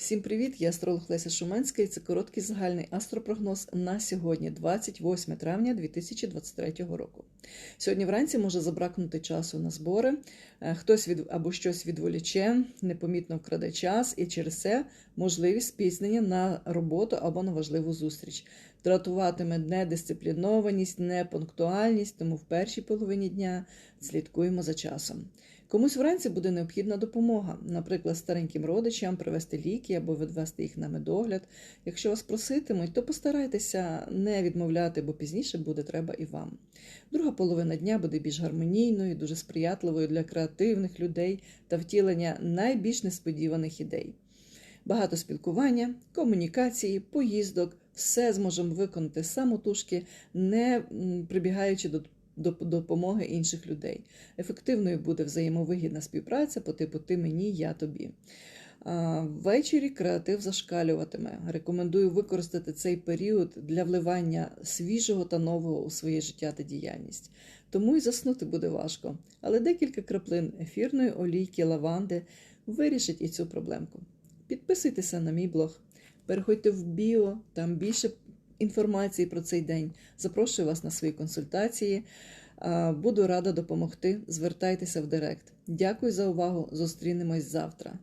Всім привіт! Я астролог Леся Шуменська і це короткий загальний астропрогноз на сьогодні, 28 травня 2023 року. Сьогодні вранці може забракнути часу на збори, е, хтось від або щось відволіче, непомітно вкраде час, і через це можливість спізнення на роботу або на важливу зустріч. Дратуватиме недисциплінованість, непунктуальність, тому в першій половині дня слідкуємо за часом. Комусь вранці буде необхідна допомога, наприклад, стареньким родичам привезти ліки або відвести їх на медогляд. Якщо вас проситимуть, то постарайтеся не відмовляти, бо пізніше буде треба і вам. Друга половина дня буде більш гармонійною, дуже сприятливою для креативних людей та втілення найбільш несподіваних ідей. Багато спілкування, комунікації, поїздок, все зможемо виконати самотужки, не прибігаючи до допомоги інших людей. Ефективною буде взаємовигідна співпраця по типу ти мені, я тобі. Ввечері креатив зашкалюватиме. Рекомендую використати цей період для вливання свіжого та нового у своє життя та діяльність. Тому і заснути буде важко. Але декілька краплин ефірної олійки лаванди вирішить і цю проблемку. Підписуйтеся на мій блог, переходьте в біо, там більше інформації про цей день. Запрошую вас на свої консультації. Буду рада допомогти. Звертайтеся в Директ. Дякую за увагу. Зустрінемось завтра.